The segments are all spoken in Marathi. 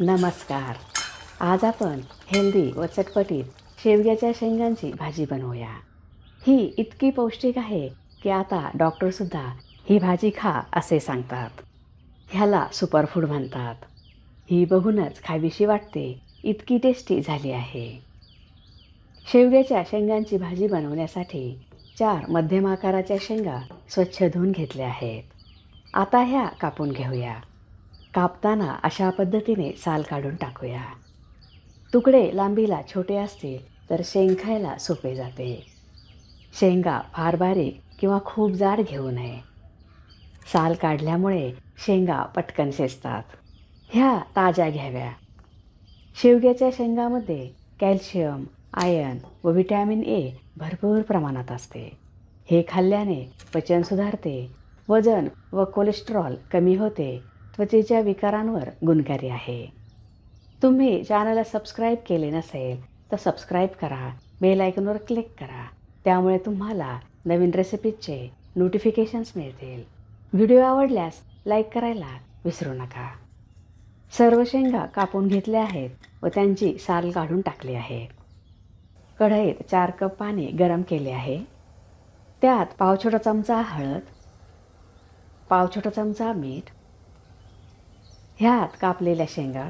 नमस्कार. आज आपण हेल्दी व चटपटीत शेवग्याच्या शेंगांची भाजी बनवूया. ही इतकी पौष्टिक आहे की आता डॉक्टरसुद्धा ही भाजी खा असे सांगतात. ह्याला सुपरफूड म्हणतात. ही बघूनच खावीशी वाटते इतकी टेस्टी झाली आहे. शेवग्याच्या शेंगांची भाजी बनवण्यासाठी चार मध्यम आकाराच्या शेंगा स्वच्छ धुवून घेतल्या आहेत. आता ह्या कापून घेऊया. कापताना अशा पद्धतीने साल काढून टाकूया. तुकडे लांबीला छोटे असतील तर शेंग खायला सोपे जाते. शेंगा फार बारीक किंवा खूप जाड घेऊ नये. साल काढल्यामुळे शेंगा पटकन शेजतात. ह्या ताज्या घ्याव्या. शेवग्याच्या शेंगामध्ये कॅल्शियम आयर्न व व्हिटॅमिन ए भरपूर प्रमाणात असते. हे खाल्ल्याने पचन सुधारते वजन व कोलेस्ट्रॉल कमी होते त्वचेच्या विकारांवर गुणकारी आहे. तुम्ही चॅनलला सबस्क्राईब केले नसेल तर सबस्क्राईब करा बेल आयकॉनवर क्लिक करा. त्यामुळे तुम्हाला नवीन रेसिपीजचे नोटिफिकेशन्स मिळतील. व्हिडिओ आवडल्यास लाईक करायला विसरू नका. सर्व शेंगा कापून घेतल्या आहेत व त्यांची साल काढून टाकली आहे. कढईत चार कप पाणी गरम केले आहे. त्यात पाव छोटा चमचा हळद पाव छोटा चमचा मीठ ह्यात कापलेल्या शेंगा.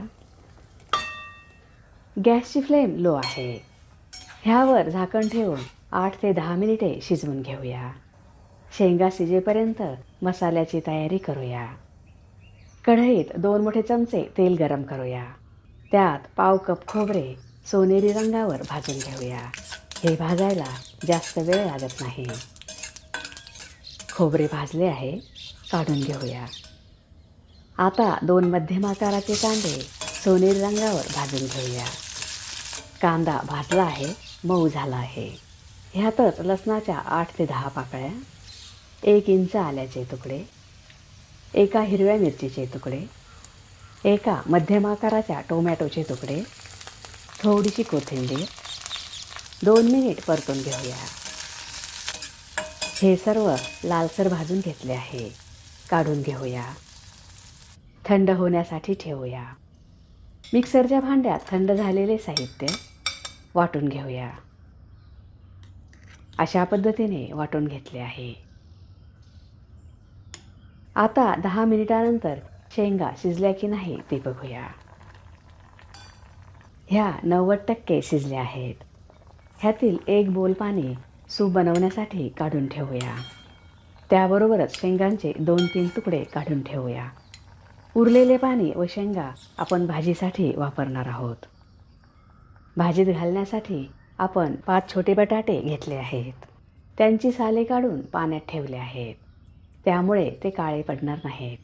गॅसची फ्लेम लो आहे. ह्यावर झाकण ठेवून आठ ते दहा मिनिटे शिजवून घेऊया. शेंगा शिजेपर्यंत मसाल्याची तयारी करूया. कढईत दोन मोठे चमचे तेल गरम करूया. त्यात पाव कप खोबरे सोनेरी रंगावर भाजून घेऊया. हे भाजायला जास्त वेळ लागत नाही. खोबरे भाजले आहे काढून घेऊया. आता दोन मध्यम आकाराचे कांदे सोनेरी रंगावर भाजून घेऊया. कांदा भाजला आहे मऊ झाला आहे. ह्यातच लसणाच्या आठ ते दहा पाकळ्या एक इंच आल्याचे तुकडे एका हिरव्या मिरचीचे तुकडे एका मध्यम आकाराच्या टोमॅटोचे तुकडे थोडीशी कोथिंबीर दोन मिनिट परतून घेऊया. हे सर्व लालसर भाजून घेतले आहे. काढून घेऊया. थंड होण्यासाठी ठेवूया. मिक्सरच्या भांड्यात थंड झालेले साहित्य वाटून घेऊया. अशा पद्धतीने वाटून घेतले आहे. आता दहा मिनिटानंतर शेंगा शिजल्या की नाही ते बघूया. ह्या नव्वद टक्के शिजल्या आहेत. ह्यातील एक बोल पाणी सूप बनवण्यासाठी काढून ठेवूया. त्याबरोबरच शेंगांचे दोन तीन तुकडे काढून ठेवूया. उरलेले पाणी व शेंगा आपण भाजीसाठी वापरणार आहोत. भाजीत घालण्यासाठी आपण पाच छोटे बटाटे घेतले आहेत. त्यांची साले काढून पाण्यात ठेवले आहेत. त्यामुळे ते काळे पडणार नाहीत.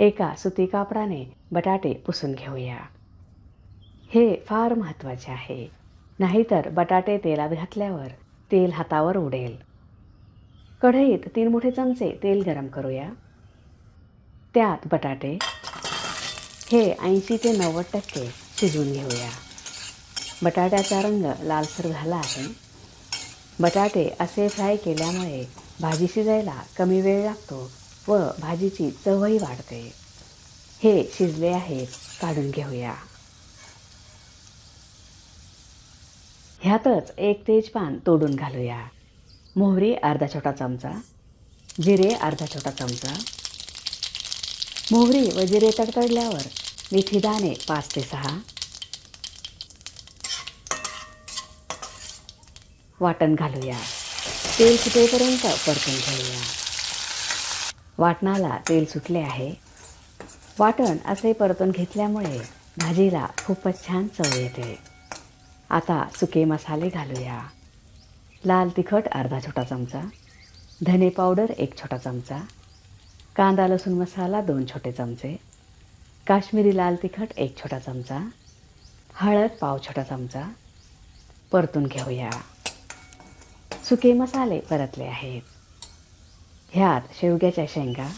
एका सुती कापडाने बटाटे पुसून घेऊया. हे फार महत्त्वाचे आहे. नाहीतर बटाटे तेलात घातल्यावर तेल हातावर उडेल. कढईत तीन मोठे चमचे तेल गरम करूया. त्यात बटाटे हे ऐंशी ते नव्वद टक्के शिजवून घेऊया. बटाट्याचा रंग लालसर झाला आहे. बटाटे असे फ्राय केल्यामुळे भाजी शिजायला कमी वेळ लागतो व भाजीची चवही वाढते. हे शिजले आहेत काढून घेऊया. ह्यातच एक तेजपान तोडून घालूया. मोहरी अर्धा छोटा चमचा जिरे अर्धा छोटा चमचा मोहरी व जिरे तडतडल्यावर मेथी दाणे पाच ते सहा. वाटण घालूया. तेल सुटेपर्यंत परतून घेऊया. वाटणाला तेल सुटले आहे. वाटण असे परतून घेतल्यामुळे भाजीला खूपच छान चव येते. आता सुके मसाले घालूया. लाल तिखट अर्धा छोटा चमचा. धने पावडर एक छोटा चमचा. कांदा लसूण मसाला दोन छोटे चमचे. काश्मीरी लाल तिखट एक छोटा चमचा. हळद पाव छोटा चमचा. परतून घेऊया. सुके मसाले परतले आहेत. ह्यात शेवग्याच्या शेंगा.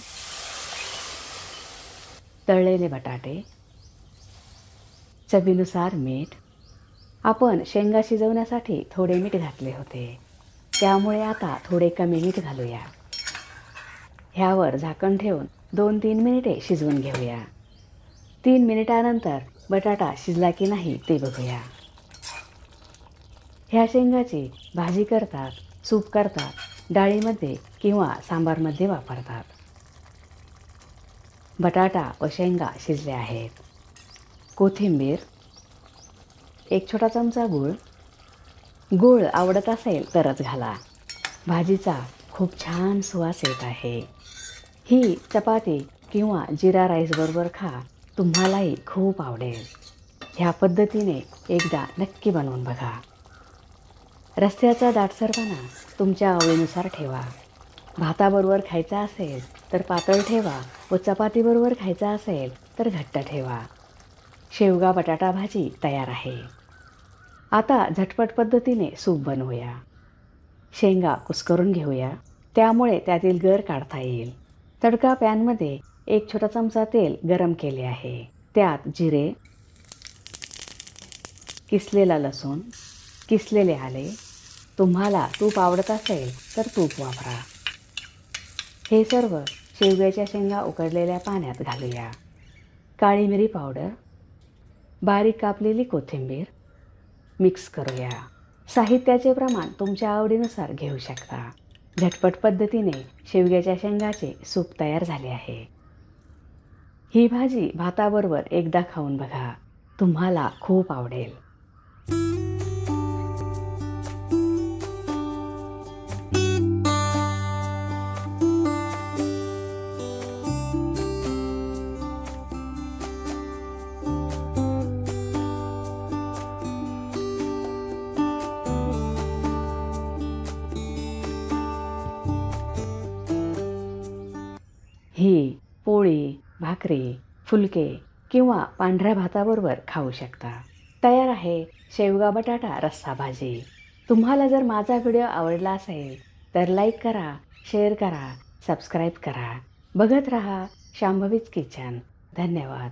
तळलेले बटाटे. चवीनुसार मीठ. आपण शेंगा शिजवण्यासाठी थोडे मीठ घातले होते. त्यामुळे आता थोडे कमी मीठ घालूया. ह्यावर झाकण ठेवून दोन तीन मिनिटे शिजवून घेऊया. तीन मिनिटानंतर बटाटा शिजला की नाही ते बघूया. ह्या शेंगाची भाजी करतात सूप करतात डाळीमध्ये किंवा सांबारमध्ये वापरतात. बटाटा व शेंगा शिजले आहेत. कोथिंबीर एक छोटा चमचा गूळ. गूळ आवडत असेल तरच घाला. भाजीचा खूप छान सुवास येत आहे. ही चपाती किंवा जिरा राईसबरोबर खा. तुम्हालाही खूप आवडेल. ह्या पद्धतीने एकदा नक्की बनवून बघा. रस्त्याचा दाटसरपणा तुमच्या आवडीनुसार ठेवा. भाताबरोबर खायचा असेल तर पातळ ठेवा व चपातीबरोबर खायचा असेल तर घट्ट ठेवा. शेवगा बटाटा भाजी तयार आहे. आता झटपट पद्धतीने सूप बनवूया. शेंगा कुस्करून घेऊया. त्यामुळे त्यातील गर काढता येईल. तडका पॅनमध्ये एक छोटा चमचा तेल गरम केले आहे. त्यात जिरे किसलेला लसूण किसलेले आले. तुम्हाला तूप आवडत असेल तर तूप वापरा. हे सर्व शेवग्याच्या शेंगा उकडलेल्या पाण्यात घालूया. काळी मिरी पावडर बारीक कापलेली कोथिंबीर मिक्स करूया. साहित्याचे प्रमाण तुमच्या आवडीनुसार घेऊ शकता. झटपट पद्धतीने शेवग्याच्या शेंगाचे सूप तयार झाले आहे. ही भाजी भाताबरोबर एकदा खाऊन बघा. तुम्हाला खूप आवडेल. ही पोळी भाकरी फुलके किंवा पांढऱ्या भाताबरोबर खाऊ शकता. तयार आहे शेवगा बटाटा रस्सा भाजी. तुम्हाला जर माझा व्हिडिओ आवडला असेल तर लाईक करा शेअर करा सबस्क्राईब करा. बघत राहा शांभवीच किचन. धन्यवाद.